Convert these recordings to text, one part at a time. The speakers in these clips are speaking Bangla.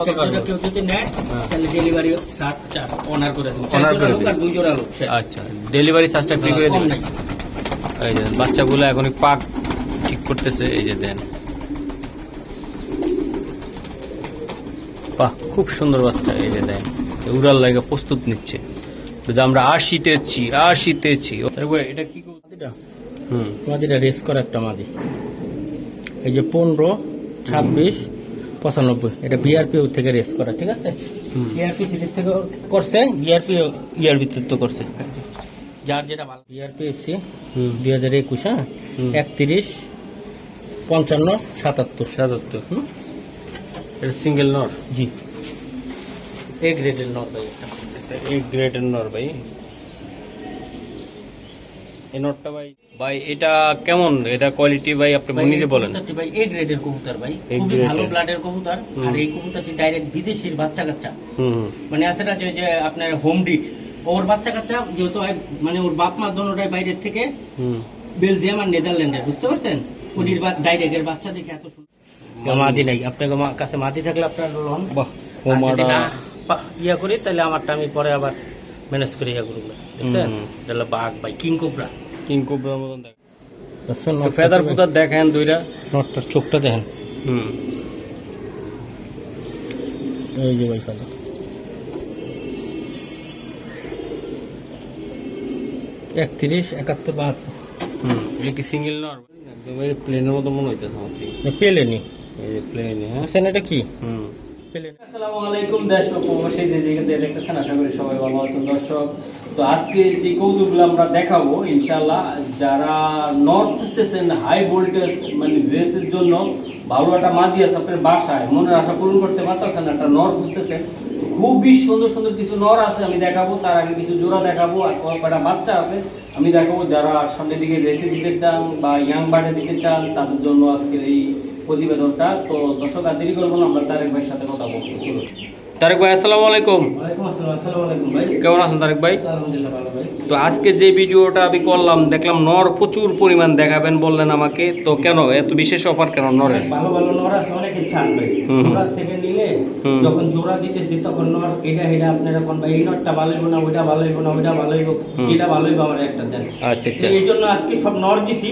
সেটা কেউ যদি নেয় হ্যাঁ। তাহলে ডেলিভারি ষাট অনার করে দেবো। Honor করে লোক দুই জোড়া লোক আচ্ছা ডেলিভারি চার্জটা ফ্রি করে কম এই যে বাচ্চাগুলো এখন পাক ঠিক করতেছে এই যে দেন। বাহ খুব সুন্দর বাচ্চা এই যে দেন। উড়াল লাগে প্রস্তুত নিচ্ছে। আমরা আসিতেছি তারপর এটা কি হুম। মাদিটা রেস করা একটা মাদি। এই যে পনেরো ছাব্বিশ পঁচানব্বই। এটা বিআরপি থেকে রেস করা ঠিক আছে। বিআরপি সিরিজ থেকে করছে বিআরপি ইয়ার ভিতর তো করছে। যার যেটা ভালো। বিআরপি এফসি দুই হাজার একুশ হ্যাঁ। একত্রিশ পঞ্চান্ন সাতাত্তর। সাতাত্তর? এটা সিঙ্গেল নর জি। এ গ্রেডের নট ভাই এটা এক গ্রেটের নর ভাই। এই নটটা ভাই ভাই এটা কেমন? এটা কোয়ালিটি ভাই আপনি নিজে বলেন। ভাই এ গ্রেডের কবুতর ভাই। খুবই ভালো ব্লাডের কবুতর। আর এই কবুতরটি ডাইরেক্ট বিদেশির বাচ্চা কাচ্চা মানে আছে না যে আপনার হোম ডিট ওর বাচ্চা কাচ্চা যেহেতু মানে ওর বাপ মা দোনোটাই বাইরের থেকে হুম। বেলজিয়াম আর নেদারল্যান্ডের বুঝতে পারছেন? ওটির ডাইরেক্টের বাচ্চা দেখে এত সুন্দর। মাদি নাই। আপনার কাছে মাদি থাকলে আপনার লোন বাহ না পা- ইয়া করি তাহলে আমারটা আমি পরে আবার ম্যানেজ করে ইয়া করব। দেখছেন। বাঘ ভাই কিং কোবরা কিং কোবরার মতন দেখ। দেখছেন ফেদার পুতার দেখেন দুইটা নটটার চোখটা দেখেন। হুম। এই যে ভাই ফেদার একত্রিশ একাত্তর বাহাত্তর। হুম এটা কি সিঙ্গেল নর একদম এই প্লেনের মতো মনে হইতেছে আমার পেলেনি। এই যে প্লেনে হ্যাঁ। এটা কি? হুম। আসসালামু আলাইকুম দেশ ও প্রবাসী যে যেখান থেকে দেখতেছেন আশা করি সবাই ভালো আছেন। দর্শক তো আজকে যে কৌতুকগুলো আমরা দেখাবো, ইনশাআল্লাহ যারা নর খুঁজতেছেন হাই ভোল্টেজ মানে রেসের জন্য ভালো একটা মাদি আছে আপনার বাসায় মনের আশা পূরণ করতে পারতেছেন, একটা নর খুঁজতেছেন খুবই সুন্দর সুন্দর কিছু নর আছে, আমি দেখাবো, তার আগে কিছু জোড়া দেখাবো, আর কয়েকটা বাচ্চা আছে, আমি দেখাবো যারা সামনের দিকে রেসে দিতে চান বা ইয়াং বার্ডে দিতে চান, তাদের জন্য আজকের এই প্রতিবেদনটা। তো দর্শক, আর দেরি করব আমরা তারেক ভাইয়ের সাথে কথা বলব। তারেক ভাই আসসালামু আলাইকুম। কেমন আছেন তারেক ভাই? তো আজকে যে ভিডিওটা আমি করলাম দেখলাম নর প্রচুর পরিমাণ দেখাবেন বললেন আমাকে। তো কেন? এত বিশেষ অফার কেন নরের? ভালো ভালো নর আছে অনেকে চান ভাই। জোড়া থেকে নিলে যখন জোড়া দিতেছি তখন নর এটা এটা আপনারা কোন ভাই এই নরটা ভালো হইব না ওইটা ভালো হইব না ওইটা ভালো হইব যেটা ভালো হইব আমার একটা দেন। আচ্ছা আচ্ছা। এই জন্য আজকে সব নর দিছি।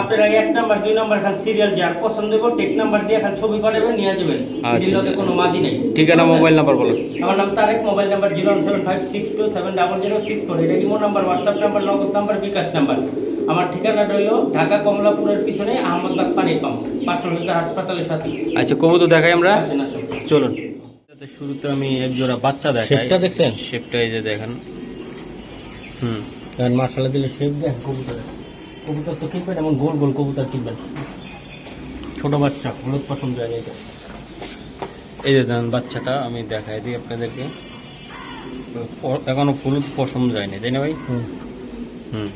আপনারা এক নাম্বার দুই নাম্বার খান সিরিয়াল যার পছন্দ হইব টেক নাম্বার দিয়ে খান ছবি পাঠাবেন নিয়ে যাবেন। আচ্ছা, আচ্ছা। কোনো মাদি নেই। ঠিকানা মোবাইল নাম্বার বলুন আমার নাম Tarek mobile number zero seven five six two seven double zero six four এটা imo number WhatsApp number Nagad number bKash number আমার ঠিকানাটা হলো ঢাকা কমলাপুরের পিছনে আহমদবাগ পানির পাম্প পাঁচশো হাসপাতালের সাথে। আচ্ছা কবুতর দেখাই আমরা। চলুন। শুরুতে আমি এক জোড়া বাচ্চা দেখাই। শেপটা দেখছেন? শেপটা এই যে দেখেন। হুম। কারণ মার্শালা দিলে শেপ দেন। কবুতরের কবুতর তো কিনবেন এমন গোল গোল কবুতর কিনবেন ছোট বাচ্চা হলুদ পছন্দ হয় এটা। এই যে দেন বাচ্চাটা আমি দেখাই দিই আপনাদেরকে। এখনও ফুল পছন্দ যায়নি তাই না ভাই? হুম।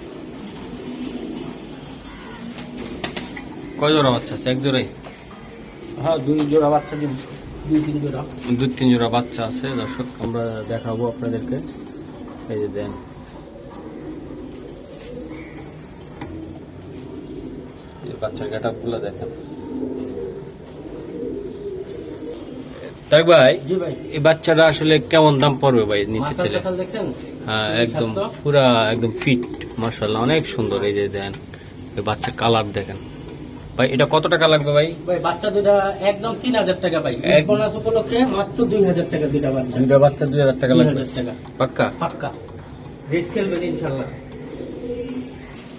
কয় জোড়া বাচ্চা আছে? এক জোড়াই? হ্যাঁ দুই জোড়া বাচ্চা দিন দুই তিন জোড়া। দুই তিন জোড়া বাচ্চা আছে দর্শক আমরা দেখাবো আপনাদেরকে। এই যে দেন। এই বাচ্চার গেটগুলো দেখেন। তাই ভাই এই বাচ্চাটা আসলে কেমন দাম পড়বে ভাই নিতে চাইলে হ্যাঁ একদম পুরা একদম ফিট মার্শাল্লাহ অনেক সুন্দর। এই যে দেন এই বাচ্চা কালার দেখেন। ভাই এটা কত টাকা লাগবে ভাই? ভাই বাচ্চা দুটা একদম তিন হাজার টাকা ভাই। এক- বোনাস উপলক্ষে মাত্র দুই হাজার টাকা দুটা বাচ্চা। দুইটা বাচ্চা দুই হাজার টাকা লাগবে? হাজার টাকা। পাক্কা? পাক্কা। রেস খেলবেন ইনশাল্লাহ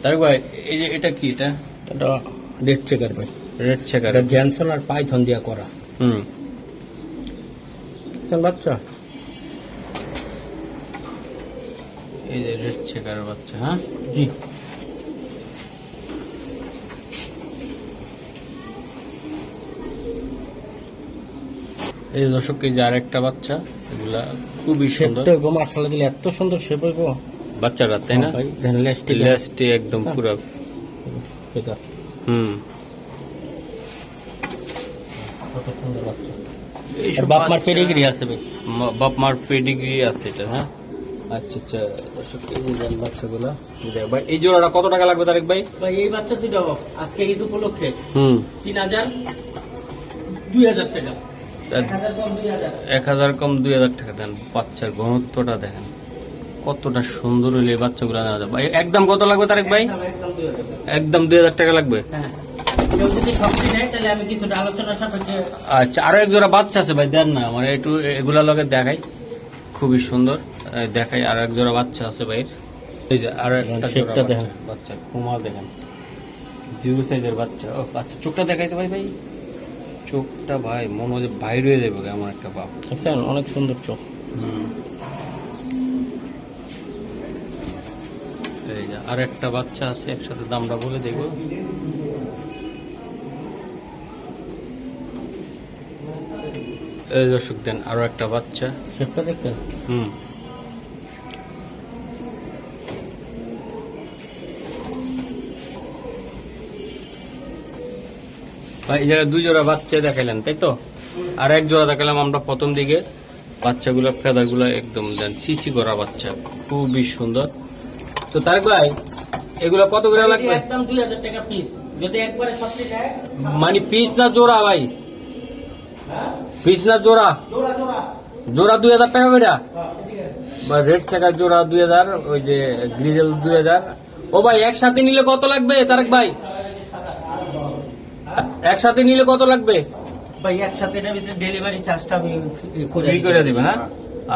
তারক ভাই এই যে এটা কি এটা? এটা রেড চেকার ভাই। রেড চেকার এটা জ্যানসন আর পাইথন দিয়া করা। হুম। দেখছেন বাচ্চা? এই যে রেড চেকার বাচ্চা হ্যাঁ? জি। এই দর্শক এই যে আরেকটা বাচ্চা এগুলা খুবই সুন্দর। গো মার্শাল্লাহ দিলে এত সুন্দর শেপ হইব। বাচ্চাটা তাই না? দেখেন লেস্টিক লেস্টে একদম পুরো। এটা। হুম। কত সুন্দর বাচ্চা। আর বাপ মার পেডিগ্রি আছে ভাই। মা- বাপ মার পেডিগ্রি আছে এটা হ্যাঁ? আচ্ছা আচ্ছা দর্শক এই যে দেন বাচ্চাগুলা ভাই এই জোড়াটা কত টাকা লাগবে তারেক ভাই? ভাই এই বাচ্চা দুটো আজকে ঈদ উপলক্ষে হুম। তিন হাজার দুই হাজার টাকা। এক হাজার কম দুই হাজার। টাকা দেন বাচ্চার ঘনত্বটা দেখেন। কতটা সুন্দর হইলে বাচ্চাগুলো নেওয়া যাবে ভাই, একদম কত লাগবে তারেক ভাই? একদম দুই হাজার টাকা লাগবে? হ্যাঁ। আচ্ছা আরও এক জোড়া বাচ্চা আছে ভাই দেন না আমার একটু এগুলা লগে দেখাই। খুবই সুন্দর দেখাই আর এক জোড়া বাচ্চা আছে ভাই এই যে আর একটা শেপটা দেখেন। বাচ্চা, বাচ্চা দেখেন। জিরো সাইজের বাচ্চা ও বাচ্চা চোখটা দেখাইতে ভাই ভাই। চোখটা ভাই মনে হয় হয়ে যাবে এমন একটা বাপ। দেখছেন অনেক সুন্দর চোখ। এই যে আর একটা বাচ্চা আছে একসাথে দামটা বলে দেখব। এই দর্শক দেন আরও একটা বাচ্চা। শেপটা দেখছেন? হুম। ভাই এই জায়গায় দুই জোড়া বাচ্চা দেখাইলেন তাই তো? আর এক জোড়া দেখালাম আমরা প্রথম দিকে। বাচ্চাগুলো ফেদাগুলো একদম দেন চিচি করা বাচ্চা খুবই সুন্দর। তো তার ভাই এগুলো কত করে লাগবে? একদম দুই হাজার টাকা পিস যদি একবারে মানে পিস না জোড়া ভাই? পিস না জোড়া? জোড়া দুই হাজার টাকা করে হ্যাঁ। বা রেড চাকার জোড়া দুই হাজার ওই যে গ্রিজেল দুই হাজার। ও ভাই একসাথে নিলে কত লাগবে তারেক ভাই? একসাথে নিলে কত লাগবে? ভাই একসাথে ডেলিভারি চার্জটা আমি ফ্রি করে দিবে। হ্যাঁ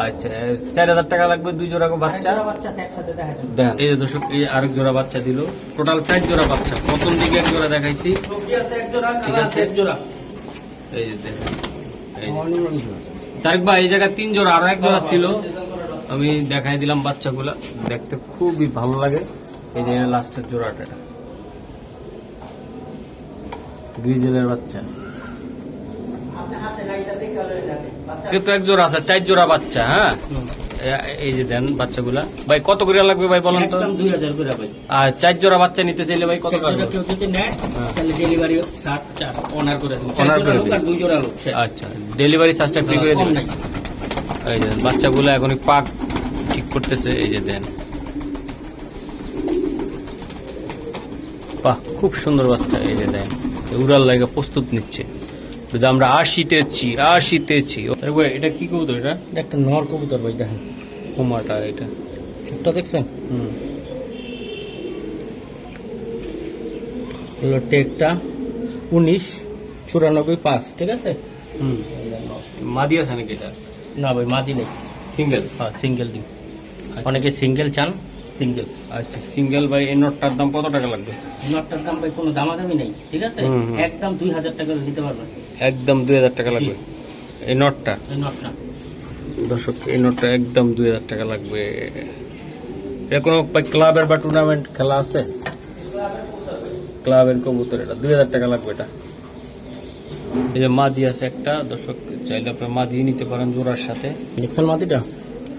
আচ্ছা চার হাজার টাকা লাগবে দুই জোড়া বাচ্চা? দেন এই যে দর্শক এই আরেক জোড়া বাচ্চা দিল। টোটাল চার জোড়া বাচ্চা। প্রথম দিকে এক জোড়া দেখাইছি। ঠিক আছে। এক জোড়া। এই যে দেখেন। এই যে। তারেক ভাই, এই জায়গায় তিন জোড়া, আরও এক জোড়া ছিল। আমি দেখাই দিলাম বাচ্চাগুলা। দেখতে খুবই ভালো লাগে। এই যে লাস্টের জোড়াটা। গ্রিজেলের বাচ্চা। কিন্তু এক জোড়া আছে, চার জোড়া বাচ্চা হ্যাঁ? এই যে দেন বাচ্চাগুলা। ভাই কত করে লাগবে ভাই বলেন তো? দুই হাজার করে ভাই। আর চার জোড়া বাচ্চা নিতে চাইলে ভাই কত লাগবে? কেউ যদি নেয় হ্যাঁ। তাহলে ডেলিভারি ষাট অনার করে দেবো Honor চার জোড়া করে দুই জোড়া লোক আচ্ছা ডেলিভারি চার্জটা ফ্রি করে দিবেন। এই যে বাচ্চাগুলো এখন পাক ঠিক করতেছে এই যে দেন। বাহ খুব সুন্দর বাচ্চা এই যে দেন। উড়াল লাগা প্রস্তুত নিচ্ছে। যদি আমরা আশিতেছি আশিতেছি আরে ভাই, এটা কি কবুতর এটা? এটা একটা নর কবুতর ভাই দেখেন। কুমাটা এটা। ছোটটা দেখছেন? হুম। হলো টেকটা উনিশ চুরানব্বই পাঁচ ঠিক আছে? হুম। মাদি আছে নাকি এটা? না ভাই মাদি নেই। সিঙ্গেল হ্যাঁ সিঙ্গেল দিন। অনেকে সিঙ্গেল চান সিঙ্গেল আচ্ছা সিঙ্গেল ভাই এই নটটার দাম কত টাকা লাগবে? নটটার দাম ভাই কোনো দামাদামি নেই ঠিক আছে। একদম দুই হাজার টাকা নিতে পারবেন। একদম দুই হাজার টাকা লাগবে। এই নটটা? এই নটটা। দর্শক এই নোটটা একদম দুই হাজার টাকা লাগবে। এটা কোনো ক্লাবের বা টুর্নামেন্ট খেলা আছে? ক্লাবের কবুতর এটা। দুই হাজার টাকা লাগবে এটা। এই যে মাদি আছে একটা দর্শক চাইলে আপনি মাদি নিতে পারেন জোড়ার সাথে। দেখছেন মাদিটা?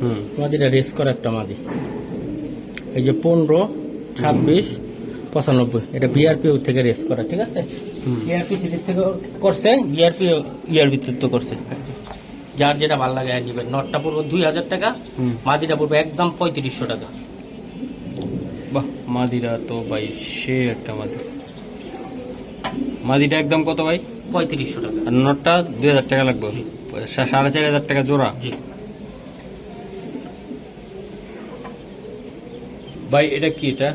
হুম। মাদিটা রেস করা একটা মাদি। এই যে পনেরো ছাব্বিশ পঁচানব্বই এটা বিআরপি থেকে রেস করা ঠিক আছে? হুম। বিআরপি সিরিজ থেকে করছে বিআরপি ইয়ার ভিত্তিতে করছে। যার যেটা ভালো লাগে নিবেন। নটটা পড়ব দুই হাজার টাকা। মাদিটা পড়বে একদম পঁয়ত্রিশশো টাকা। বাহ মাদিরা তো ভাই সে একটা মাদি। মাদিটা একদম কত ভাই? পঁয়ত্রিশশো টাকা। আর নোটটা দুই হাজার টাকা লাগবে। সাড়ে চার হাজার টাকা জোড়া। ভাই এটা কি এটা?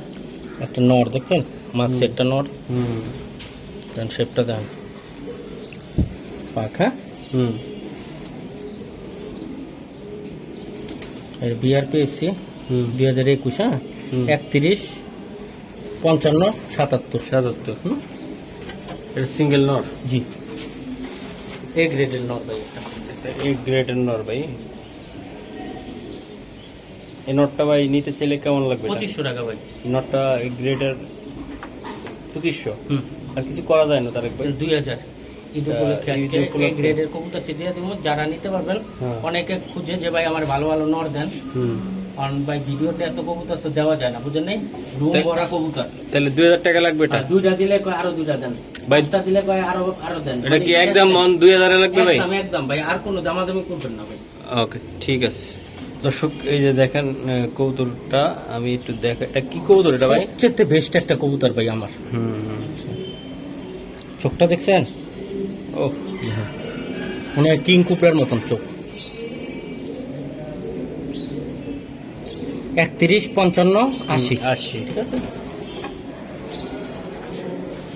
একটা নর দেখছেন? মাছ একটা নর হুম। দেন শেপটা দেন। পাখা? হুম। বিআরপি এফসি হুম। দুই হাজার একুশ হ্যাঁ। একত্রিশ পঞ্চান্ন সাতাত্তর। সাতাত্তর। হুম? এটা সিঙ্গেল নট জি। এ গ্রেডের নর ভাই এক গ্রেডের নর ভাই। এই নটটা ভাই নিতে চাইলে কেমন লাগবে? পঁচিশশো টাকা ভাই। নটটা গ্রেডের পঁচিশশো? হুম। আর কিছু করা যায় না ভাই? দুই হাজার। ঈদ উপলক্ষে আজকে এই গ্রেডের কবুতরটি দিয়ে দেবো। যারা নিতে পারবেন। অনেকে খুঁজে যে ভাই আমার ভালো ভালো নর দেন। কারণ ভাই ভিডিওতে এত কবুতর তো দেওয়া যায় না বুঝেন নাই? রুম ভরা কবুতর। তাহলে দুই হাজার টাকা লাগবে এটা? দুইটা দিলে কয় আরও দুইটা দেন। ভাই- দিলে কয় আরও আরও দেন। এটা কি একদম মন দুই হাজারে লাগবে ভাই? একদম একদম ভাই আর কোনো দামাদামি করবেন না ভাই। ওকে ঠিক আছে। দর্শক এই যে দেখেন আহ, কবুতরটা আমি একটু দেখ এটা কি কবুতর এটা ভাই? বেস্ট একটা কবুতর ভাই আমার। হুম চোখটা দেখছেন? ও মনে হয় কিং কুপড়ার মতন চোখ। একত্রিশ পঞ্চান্ন আশি। আশি। ঠিক আছে?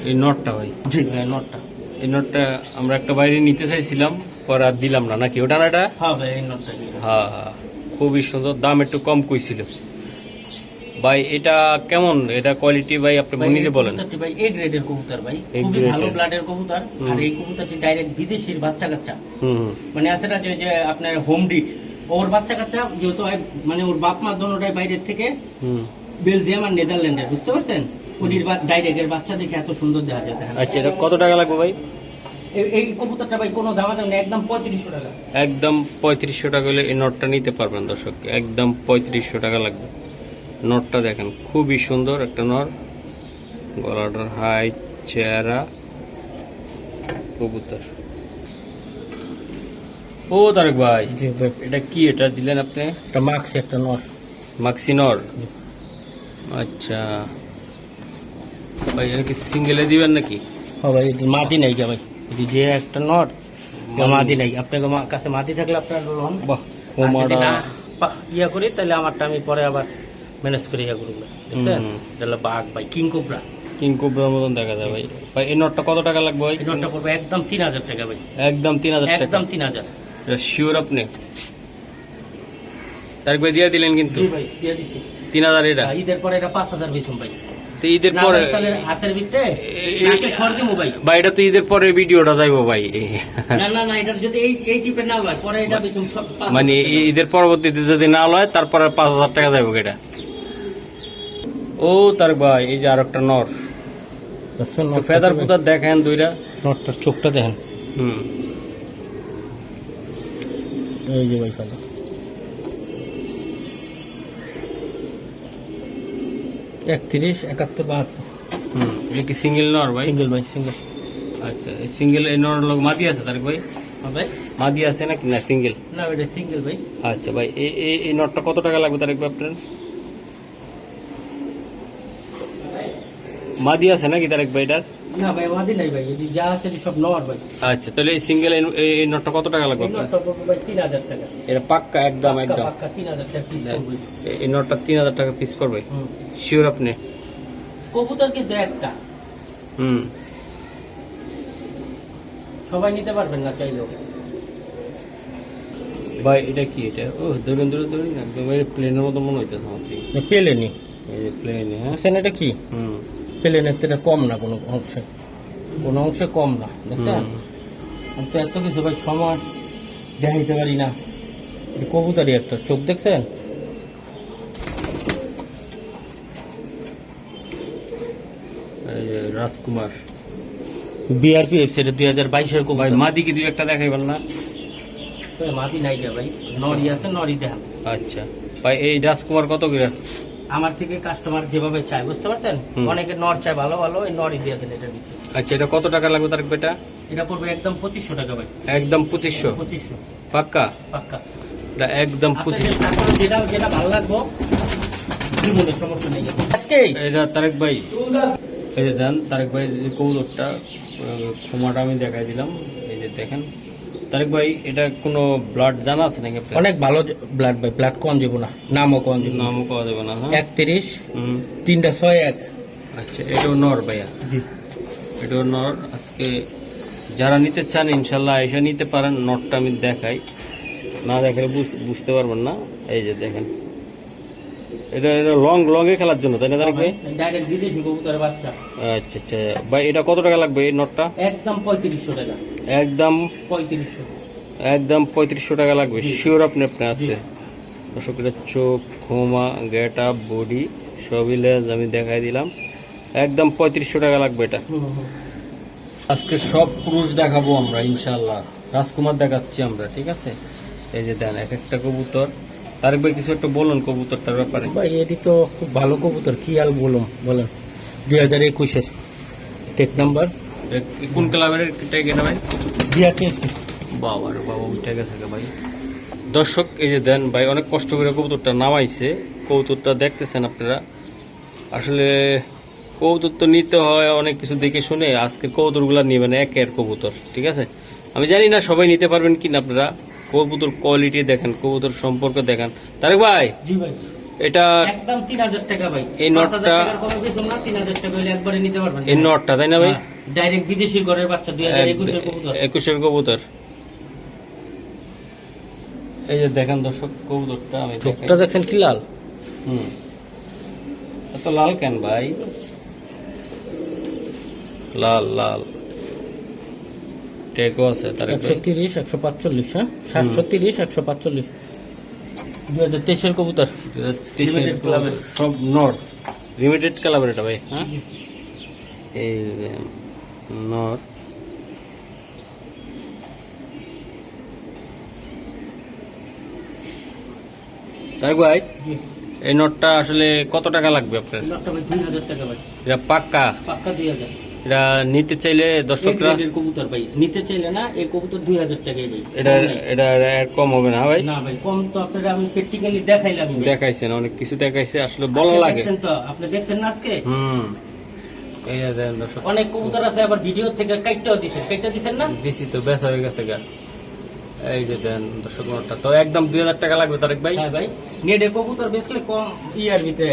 এই নটটা ভাই। জি। নটটা এই নটটা আমরা একটা বাইরে নিতে চাইছিলাম পরে আর দিলাম না। নাকি ওটা না এটা? হ্যাঁ ভাই এই নটটা। হ্যাঁ হ্যাঁ। খুবই সুন্দর দাম একটু কম কইছিল। ভাই এটা কেমন? এটা কোয়ালিটি ভাই আপনি নিজে বলেন। ভাই এ গ্রেডের কবুতর ভাই। খুবই ভালো ব্লাডের কবুতর। আর এই কবুতরটি ডাইরেক্ট বিদেশির বাচ্চা কাচ্চা মানে আছে না যে আপনার হোম ডিট ওর বাচ্চা কাচ্চা যেহেতু মানে ওর বাপ মা দোনোটাই বাইরের থেকে হুম। বেলজিয়াম আর নেদারল্যান্ডের বুঝতে পারছেন? ওটির ডাইরেক্টের বাচ্চা দেখে এত সুন্দর দেখা যায়। আচ্ছা এটা কত টাকা লাগবে ভাই? এই- কবুতরটা ভাই কোনো দাম দাম নেই একদম পঁয়ত্রিশশো টাকা। একদম পঁয়ত্রিশশো টাকা হলে এই নটটা নিতে পারবেন দর্শক। একদম পঁয়ত্রিশশো টাকা লাগবে। নটটা দেখেন খুবই সুন্দর একটা নর। গলাটার হাইট চেহারা কবুতর। ও তারেক ভাই এটা কি এটা দিলেন আপনি? একটা মাক্স একটা নর। মাক্সি নর? আচ্ছা। ভাই এটা কি সিঙ্গেলে দিবেন নাকি? হ্যাঁ ভাই এটি মাটি নাই গা ভাই। এটি যে একটা নট মাটি নাই। আপনাকে মা- কাছে মাটি থাকলে আপনার লোন বাহ ইয়া করি তাহলে আমারটা আমি পরে আবার ম্যানেজ করে ইয়া করব। বুঝছেন তাহলে বাঘ ভাই কিং কোবরা কিং কোবরার মতন দেখা যায় ভাই। ভাই এই নটটা কত টাকা লাগবে ভাই? নোটটা পড়বে একদম তিন হাজার টাকা ভাই। একদম তিন হাজার টাকা। একদম তিন হাজার। শিওর আপনি? তারিখ ভাই দিয়ে দিলেন কিন্তু। ভাই দিয়ে দিছি। তিন হাজার এটা? ঈদের পরে এটা পাঁচ হাজার ভাই। তো ঈদের পরে হাতের ভিতরে এই- নাকে খড় দিমু ভাই। ভাই এটা তো ঈদের পরে ভিডিওটা যাইবো ভাই। না না না এটা যদি এই এই টিপে না লয় পরে এটা বেশি সব পাঁচ মানে ঈদের পরবর্তীতে যদি না লয় তারপরে পাঁচ হাজার টাকা যাইবো এটা? ও তার ভাই এই যে আর একটা নর ফেদার ভাই? পুতার দেখেন দুইটা নটটার চোখটা দেখেন। হুম। এই যে ভাই ফেদার একত্রিশ একাত্তর বাহাত্তর। হুম এটা কি সিঙ্গেল নর ভাই? সিঙ্গেল ভাই সিঙ্গেল। আচ্ছা এই সিঙ্গেল এই নর লোক মাদি আছে তার ভাই? হবে মাদি আছে নাকি? না সিঙ্গেল। না এটা সিঙ্গেল ভাই। আচ্ছা ভাই এই এই এই নটটা কত টাকা লাগবে তারেক ভাই আপনার? মাদি আছে নাকি তারেক ভাই এটার না ভাই মাদি নাই ভাই এটি যা আছে সব নর ভাই। আচ্ছা তাহলে এই সিঙ্গেল এই নটটা কত টাকা লাগবে নটটা পড়বে ভাই তিন হাজার টাকা। এটা পাক্কা একদম একদম। পাক্কা তিন হাজার টাকা পিস করবে। এই- নটটা তিন হাজার টাকা পিস করবে? শিওর আপনি? কবুতর কিন্তু একটা। হুম। সবাই নিতে পারবেন না চাইলেও। ভাই এটা কি এটা? ও ধরুন ধরুন ধরুন একদম প্লেনের মতো মনে হইতেছে আমার থেকে। পেলেনি এই যে প্লেনে হ্যাঁ। এটা কি? হুম। প্লেনের থেকে কম না কোনো অংশে। কোনো অংশে কম না দেখছেন? আমি তো এত কিছু ভাই সময় দেখাইতে পারি না। এটা কবুতরই একটা চোখ দেখছেন? রাজকুমার। বিআরপি ওয়েবসাইট দুই হাজার বাইশের ভাই কবুতর। মাদি কি দুই একটা দেখাইবেন না। মাদি নাই ভাই নরি আছে নরি দেখান। আচ্ছা। ভাই এই রাজকুমার কত করে? আমার থেকে কাস্টমার যেভাবে চায় বুঝতে পারছেন? অনেকে নর চায় ভালো ভালো ওই নরি দিয়ে দেন এটা দিতে আচ্ছা এটা কত টাকা লাগবে তার বেটা? এটা পড়বে একদম পঁচিশশো টাকা ভাই। একদম পঁচিশশো? পঁচিশশো। পাক্কা? পাক্কা। এটা একদম যেটা যেটা ভালো লাগবো জীবনের সমস্যা নেই আজকে? এই যে তারেক ভাই। এই যে দেন তারেক ভাই কৌলরটা ক্ষমাটা আমি দেখাই দিলাম। এই যে দেখেন তারেক ভাই এটা কোনো ব্লাড জানা আছে নাকি অনেক ভালো ব্লাড ভাই ব্লাড কম যাব না নামও কম যাব নামও পাওয়া যাবে না এক একত্রিশ হুম। তিনটা ছয় এক। আচ্ছা এটাও নর ভাইয়া। জি। এটাও নর। আজকে যারা নিতে চান ইনশাল্লাহ এসে নিতে পারেন। নটটা আমি দেখাই। না দেখলে বুঝ- বুঝতে পারবেন না। এই যে দেখেন। এটা এটা লং লং এ খেলার জন্য তাই না তারেক ভাই? ডাইরেক্ট বিদেশি কবুতরের বাচ্চা। আচ্ছা আচ্ছা। ভাই এটা কত টাকা লাগবে এই নটটা একদম টাকা। একদম টাকা লাগবে। শিওর আপনি আপনি আজকে। দর্শকের চোখ খোমা গেট আপ বডি সবই লেজ আমি দেখাই দিলাম। একদম পঁয়ত্রিশশো টাকা লাগবে এটা। আজকে সব পুরুষ দেখাবো আমরা ইনশাল্লাহ রাজকুমার দেখাচ্ছি আমরা ঠিক আছে? এই যে দেন এক একটা কবুতর। তারেক ভাই কিছু একটা বলুন কবুতরটার ব্যাপারে। ভাই এটি তো খুব ভালো কবুতর কি আর বলুন বলেন। দুই হাজার একুশের টেক নাম্বার কোন ক্লাবের ট্যাগ এটা ভাই? বিআরটিএসি বাবা রে বাবা উঠে গেছে ভাই। দর্শক এই যে দেন ভাই অনেক কষ্ট করে কবুতরটা নামাইছে। কবুতরটা দেখতেছেন আপনারা। আসলে কবুতর তো নিতে হয় অনেক কিছু দেখে শুনে। আজকে কবুতরগুলো নিবেন একের কবুতর ঠিক আছে? আমি জানি না সবাই নিতে পারবেন কিনা আপনারা। কবুতর কোয়ালিটি দেখেন কবুতর সম্পর্ক দেখেন। তারেক ভাই জি ভাই। এটা একদম তিন হাজার টাকা ভাই। এই নটটা- না তিন হাজার টাকা হলে একবারে নিতে পারবেন। এই নটটা তাই না ভাই? ডাইরেক্ট বিদেশি ঘরের বাচ্চা দুই হাজার একুশের কবুতর। একুশের কবুতর। এই যে দেখেন দর্শক কবুতরটা আমি। চোখটা দেখছেন কি লাল? হুম। এত লাল কেন ভাই? লাল লাল। টেকও আছে তার একশো তিরিশ একশো পাঁচচল্লিশ হ্যাঁ? সাতশো তিরিশ একশো পাঁচচল্লিশ। দুই হাজার তেইশের কবুতর। সব নট লিমিটেড ক্লাবের এটা ভাই। হ্যাঁ? এই তার ভাই এই নোটটা আসলে কত টাকা লাগবে আপনার? লটটা ভাই দুই হাজার টাকা ভাই পাক্কা? পাক্কা দুই হাজার। এটা নিতে চাইলে দর্শকরা কবুতর ভাই নিতে চাইলে না এই কবুতর দুই হাজার টাকাই ভাই। এটা এটা কম হবে না ভাই? না ভাই কম তো আপনারা আমি প্র্যাকটিক্যালি দেখাইলাম। দেখাইছেন অনেক কিছু দেখাইছে আসলে বলা লাগে। দেখছেন তো আপনি দেখছেন না আজকে? হুম। অনেক কবুতর আছে আবার ভিডিও থেকে কাইটটাও দিছেন। কাইটটা দিছেন না? বেশি তো বেচা হয়ে গেছে গা। এই যে দেন দর্শক তো একদম দুই হাজার টাকা লাগবে তারেক ভাই। হ্যাঁ ভাই নেটে কবুতর বেচলে কম ইয়ার ভিতরে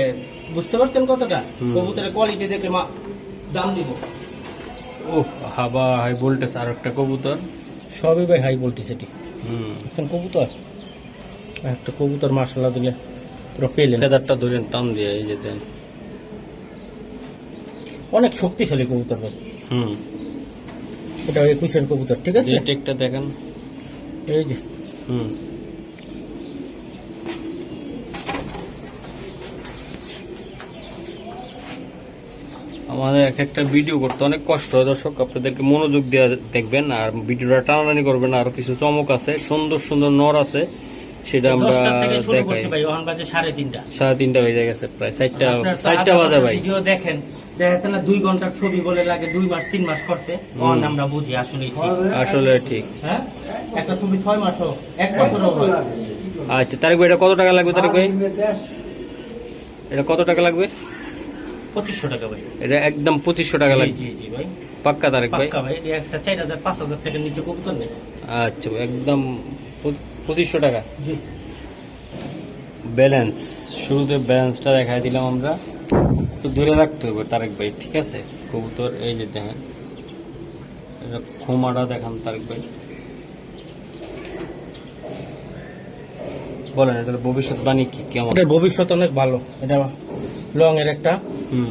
বুঝতে পারছেন কতটা? কবুতরের কোয়ালিটি দেখলে মা দাম দিব। ও হাবা হাই ভোল্টেজ আর একটা কবুতর। সবই ভাই হাই ভোল্টেজ এটি। হুম। কবুতর? একটা কবুতর মার্শাল্লাহ দিলে পুরো পেলেন। ফেদারটা ধরেন টান দিয়ে এই যে দেন। অনেক শক্তিশালী কবুতর ভাই। হুম। এটা একুশের কবুতর ঠিক আছে? টেকটা দেখেন। এই যে। হুম। আমাদের এক একটা ভিডিও করতে অনেক কষ্ট হয়। দর্শক আপনাদেরকে মনোযোগ দেওয়া দেখবেন আর ভিডিওটা টানাটানি করবেন। আর কিছু চমক আছে সুন্দর সুন্দর নর আছে সেটা আমরা দেখাই। সাড়ে তিনটা। সাড়ে তিনটা বেজে গেছে প্রায় চারটা আপনার চারটা বাজে ভাই। ভিডিও দেখেন। দেখা না দুই ঘণ্টার ছবি বলে লাগে দুই মাস তিন মাস করতে। অন আমরা বুঝি আসলে আসলে ঠিক। হ্যাঁ? একটা ছবি ছয় মাসও এক বছরও আচ্ছা তারিখ এটা কত টাকা লাগবে তারিখ এটা কত টাকা লাগবে? পঁচিশশো টাকা ভাই। এটা একদম পঁচিশশো টাকা লাগবে। জি জি ভাই। পাক্কা তারিখ ভাই। পাক্কা ভাই এটা একটা চার হাজার পাঁচ হাজার টাকার নিচে কবুতর নেই। আচ্ছা একদম পঁচিশশো টাকা। জি। ব্যালেন্স শুরুতে ব্যালেন্সটা দেখাই দিলাম আমরা। তো দূরে রাখতে হবে তারেক ভাই ঠিক আছে? কবুতর এই যে দেখেন। এটা খোমাটা দেখান তারেক ভাই। বলেন এটার ভবিষ্যৎবাণী কি কেমন? এটার ভবিষ্যৎ অনেক ভালো। এটা লং এর একটা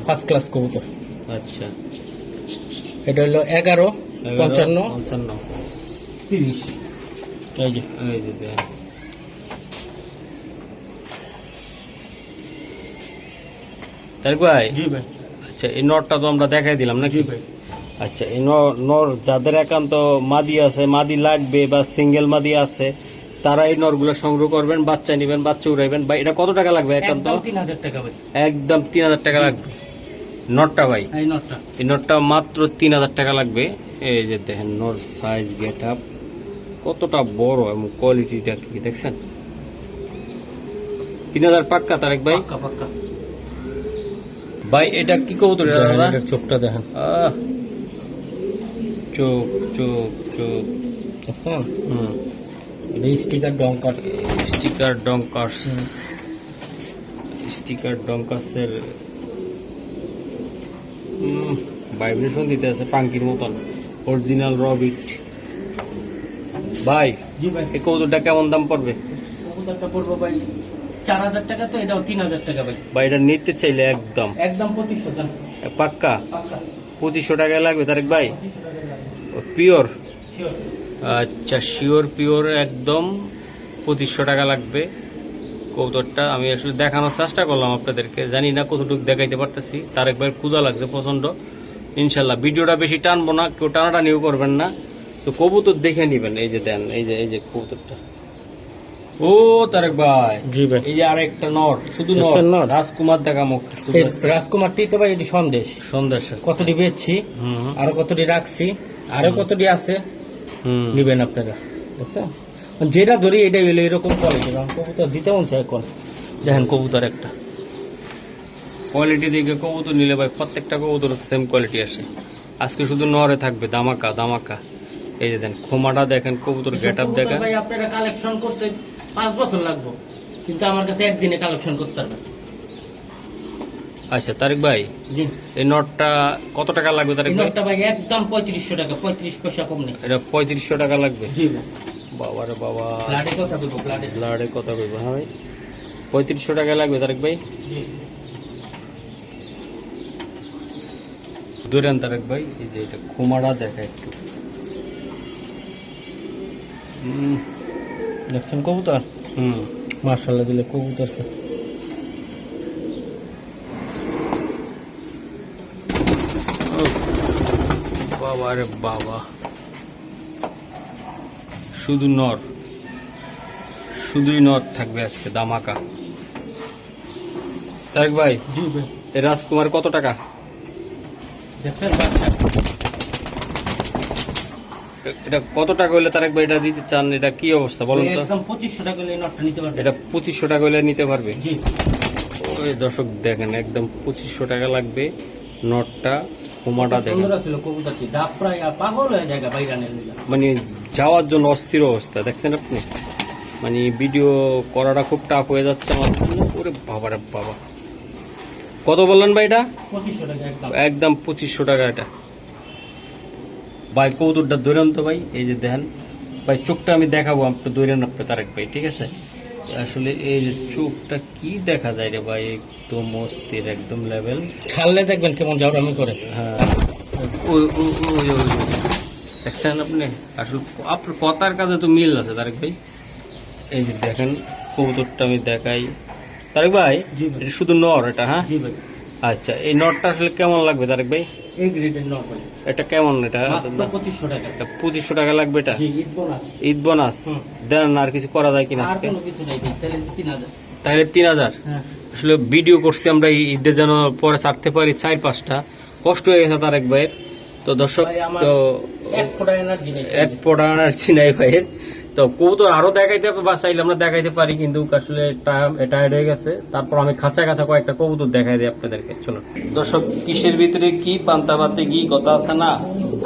ফার্স্ট ক্লাস কবুতর। আচ্ছা। এটা হলো এগারো পঞ্চান্ন। পঞ্চান্ন। তিরিশ। এই যে এই যে দেখেন ভাই? জি ভাই। আচ্ছা এই নটটা তো আমরা দেখাই দিলাম নাকি? ভাই। আচ্ছা এই ন- নর যাদের একান্ত মাদি আছে মাদি লাগবে বা সিঙ্গেল মাদি আছে তারা এই নরগুলো সংগ্রহ করবেন বাচ্চা নেবেন বাচ্চা উড়াইবেন। ভাই এটা কত টাকা লাগবে একান্ত? একদম তিন হাজার টাকা ভাই। একদম তিন হাজার টাকা লাগবে। নটটা ভাই? এই নটটা। মাত্র তিন হাজার টাকা লাগবে। এই যে দেখেন নর সাইজ গেট আপ কতটা বড় এবং কোয়ালিটিটা কি দেখছেন? তিন হাজার পাক্কা তারেক ভাই? পাক্কা ভাই এটা কি কবুতর? চোখটা দেখেন। আহ, চোখ চোখ চোখ। দেখছেন? হুম। স্টিকার ডঙ্কার স্টিকার ডঙ্কার্স স্টিকার ডঙ্কার্সের ভাইব্রেশন দিতে আছে পাঙ্কির মতন। অরিজিনাল রবিট ভাই জি ভাই। এই কৌতুকটা কেমন দাম পড়বে? কবুতরটা পড়ব ভাই চার হাজার টাকা তো এটাও তিন হাজার টাকা ভাই। বা এটা নিতে চাইলে একদম। একদম পঁচিশশো টাকা পাক্কা? পঁচিশশো টাকা লাগবে তারেক ভাই? পিওর. আচ্ছা শিওর পিওর একদম পঁচিশশো টাকা লাগবে। কৌতরটা আমি আসলে দেখানোর চেষ্টা করলাম আপনাদেরকে। জানি না কতটুকু দেখাইতে পারতেছি। তার একবার ক্ষুদা লাগছে প্রচণ্ড। ইনশাল্লাহ ভিডিওটা বেশি টানবো না কেউ টানাটানিও করবেন না। তো কবুতর দেখে নেবেন এই যে দেন এই যে এই যে কবুতরটা। ও তারেক ভাই। জি ভাই। এই যে আরেকটা নর শুধু নর। রাজকুমার দেখা মুখ রাজকুমারটি তো ভাই এটি সন্দেশ। সন্দেশ কতটি বেচছি আরও কতটি রাখছি আরও কতটি আছে? নিবেন আপনারা বুঝছেন যেটা ধরি এটাই হলো এরকম কোয়ালিটি কারণ কবুতর দিতে মন চায় এখন দেখেন কবুতর একটা। কোয়ালিটি দিকে কবুতর নিলে ভাই প্রত্যেকটা কবুতর সেম কোয়ালিটি আসে। আজকে শুধু নরে থাকবে দামাকা দামাকা এই যে দেন খোমাটা দেখেন কবুতর গেট আপ দেখেন। ভাই আপনারা কালেকশন করতে পাঁচ বছর লাগবে। কিন্তু আমার কাছে একদিনে কালেকশন করতে পারবেন আচ্ছা তারিক ভাই জি। এই নটটা কত টাকা লাগবে তারিক ভাই? নোটটা ভাই একদম পঁয়ত্রিশশো টাকা পঁয়ত্রিশ পয়সা কম নেই। এটা পঁয়ত্রিশশো টাকা লাগবে? জি বাবা রে বাবা। ব্লাডে কথা বলব ব্লাডে লাড়ে কত কইব হ্যাঁ ভাই। পঁয়ত্রিশশো টাকা লাগবে তারিক ভাই? জি। দূরেন তারেক ভাই এই যে এটা খোমাটা দেখা একটু। হুম, দেখছেন কবুতর? হুম। মার্শাল্লাহ দিলে কবুতর উফ, বাবা রে বাবা। শুধু নর। শুধুই নর থাকবে আজকে দামাকা তারেক ভাই জি ভাই। রাজকুমার কত টাকা? দেখছেন বাচ্চা এটা কত টাকা হলে তারেক ভাই এটা দিতে চান? এটা কি অবস্থা বলুন তো? একদম পঁচিশশো টাকা হলে এই নিতে পারবেন এটা পঁচিশশো টাকা হলে নিতে পারবে? জি। ওই দর্শক দেখেন একদম পঁচিশশো টাকা লাগবে নটটা। হোমাটা দেখেন। সুন্দর ছিল কবুতরটি ডাব প্রায় পাগল হয়ে যায় বাইরানের মানে যাওয়ার জন্য অস্থির অবস্থা দেখছেন আপনি? মানে ভিডিও করাটা খুব টাফ হয়ে যাচ্ছে আমার। জন্য ওরে বাবা রে বাবা। কত বললেন ভাই এটা? পঁচিশশো টাকা একদম। পঁচিশশো টাকা এটা। ভাই কৌতুরটা দৈরান তো ভাই এই যে দেখেন। ভাই চোখটা আমি দেখাবো আপনি দৈরান আপনি তারেক ভাই ঠিক আছে? আসলে এই যে চোখটা কি দেখা যায় রে ভাই? একদম অস্থির একদম লেভেল ছাড়লে দেখবেন কেমন জাউরামি করে। হ্যাঁ। ওই ওই ওই ওই দেখছেন আপনি? আসলে আপনার কথার কাছে তো মিল আছে তারেক ভাই। এই যে দেখেন কবুতরটা আমি দেখাই। তারেক ভাই জি ভাই। শুধু নর এটা হ্যাঁ? জি ভাই। আচ্ছা এই নটটা আসলে কেমন লাগবে তারেক ভাই? এই গ্রেডের নট এটা কেমন এটা? পঁচিশশো টাকা। টাকা লাগবে এটা? জি ঈদ বোনাস ঈদ বোনাস দেন আর কিছু করা যায় কিনা আর আজকে? কোনো কিছু নাই তাহলে তিন হাজার। তাহলে হ্যাঁ। আসলে ভিডিও করছি আমরা ঈদের যেন পরে ছাড়তে পারি চার পাঁচটা। কষ্ট হয়ে গেছে তারেক ভাইয়ের। তো দর্শক তো এক ফোটা এনার্জি নেই ভাইয়ের। তো কবুতর আরও দেখাইতে বা চাইলে আমরা দেখাইতে পারি কিন্তু আসলে টায়ার্ড হয়ে গেছে। তারপর আমি খাঁচা খাঁচা কয়েকটা কবুতর দেখাই দিই আপনাদেরকে চলো দর্শক কিসের ভিতরে কি পান্তা ভাতে ঘি কথা আছে না?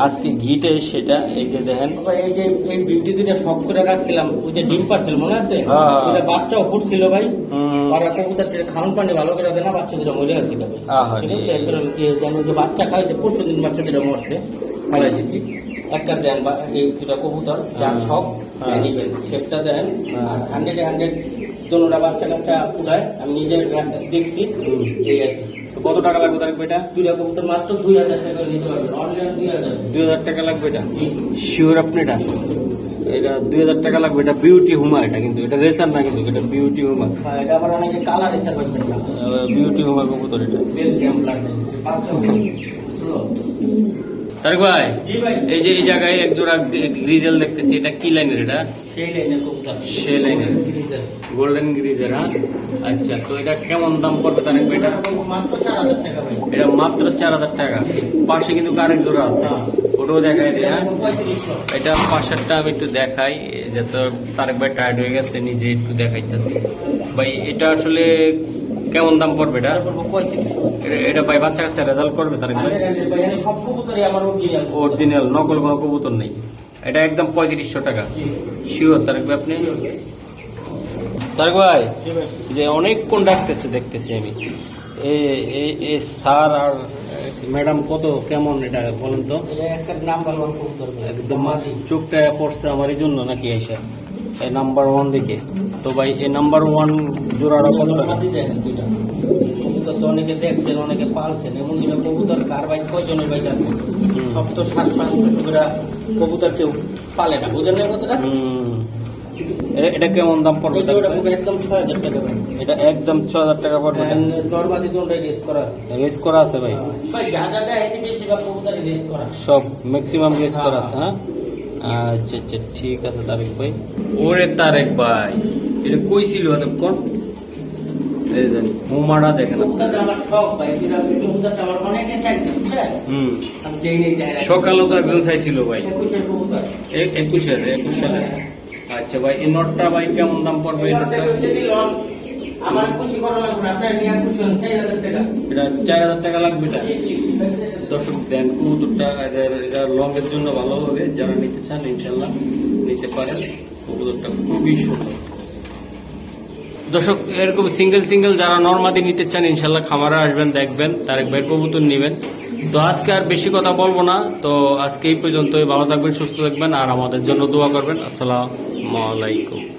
আজকে ঘিটাই সেটা এই যে দেখেন। ভাই, এই যে এই বিউটি দুটা শখ করে রাখছিলাম ওই যে ডিম পারছিল মনে আছে? হ্যাঁ। ওটা বাচ্চাও ফুটছিল ভাই। আর কবুতর খাওয়ান পানি ভালো করে দেয় না বাচ্চা দুটো মরে গেছে ঠিক আছে? কি জানো যে বাচ্চা খাওয়াইছে পরশু দিন বাচ্চা দুটো মরছে ফালাই দিছি। একটা দেন বা এই দুটা কবুতর যার হ্যাঁ। নিবেন দেন হ্যাঁ। আর হান্ড্রেড হান্ড্রেড দোনোটা বাচ্চা কাচ্চা উড়ায় আমি নিজে দেখছি। এই আর কি। তো কত টাকা লাগবে তারেক ভাইটা দুটা কবুতর মাত্র দুই হাজার টাকা নিতে পারবেন। অনলাইন দুই হাজার। দুই হাজার টাকা লাগবে এটা? শিওর আপনি এটা এটা দুই হাজার টাকা লাগবে এটা বিউটি হুমা এটা কিন্তু এটা রেসার না কিন্তু এটা বিউটি হুমা। এটা আবার অনেকে কালার হিসাব করছেন বিউটি হুমা কবুতর এটা। বেলজিয়াম লাগে বাচ্চা তারেক ভাই এই যে এই জায়গায় এক জোড়া গ্রিজেল দেখতেছি এটা কি লাইনের এটা? সেই লাইনের গোল্ডেন গ্রিজের হ্যাঁ? আচ্ছা তো এটা কেমন দাম পড়বে তারেক ভাই এটা? এটা মাত্র চার হাজার টাকা। পাশে কিন্তু আরেক জোড়া আছে। ওটাও দেখাই দিই হ্যাঁ? এটা পাশেরটা আমি একটু দেখাই যে তো তারেক ভাই টায়ার্ড হয়ে গেছে নিজে একটু দেখাইতেছি। ভাই এটা আসলে কেমন দাম পড়বে এটা? এটা- ভাই বাচ্চা কাচ্চা রেজাল্ট করবে আমার অরিজিনাল অরিজিনাল নকল কোনো কবুতর নেই। এটা একদম পঁয়ত্রিশশো টাকা। শিওর তারেক ভাই আপনি? তারেক ভাই যে অনেকক্ষণ ডাকতেছে দেখতেছি আমি। এ- স্যার আর ম্যাডাম কত কেমন এটা বলুন তো? একদম চোখটা পড়ছে আমার এই জন্য নাকি আইসা? এই নাম্বার ওয়ান দেখে। তো ভাই এই নাম্বার ওয়ান জোড়াটা কত টাকা? কবুতর তো অনেকে দেখছেন অনেকে পালছেন। এমন দুটো কবুতর কার বাইক কয়জনের বাইক আছে সব তো সাতশো আটশো করে কবুতর কেউ পালে না। বুঝেন না কথাটা? হুম। এটা কেমন দাম পড়বে একদম ছয় হাজার টাকা ভাই। এটা একদম ছ হাজার টাকা পড়বে নর্মাদি দোনটাই রেস করা আছে। রেস করা আছে ভাই। ভাই যা যা দেয় বেশিরভাগ কবুতরই রেস করা। সব ম্যাক্সিমাম রেস করা আছে হ্যাঁ? আচ্ছা আচ্ছা ঠিক আছে তারেক ভাই। ওরে তারেক ভাই এটা কই ছিল এতক্ষণ এই দেন মোমাটা দেখেন। সকালেও তো একজন চাইছিল ভাই। একুশের একুশ সালে আচ্ছা ভাই এই নটটা ভাই কেমন দাম পড়বে এই নটটা দর্শক এরকম সিঙ্গেল সিঙ্গেল যারা নর্মাদি নিতে চান ইনশাল্লাহ খামারে আসবেন, দেখবেন, তারেক ভাই কবুতর নেবেন। তো আজকে আর বেশি কথা বলব না। তো আজকে এই পর্যন্তই। ভালো থাকবেন, সুস্থ থাকবেন, আর আমাদের জন্য দোয়া করবেন। আসসালামু আলাইকুম।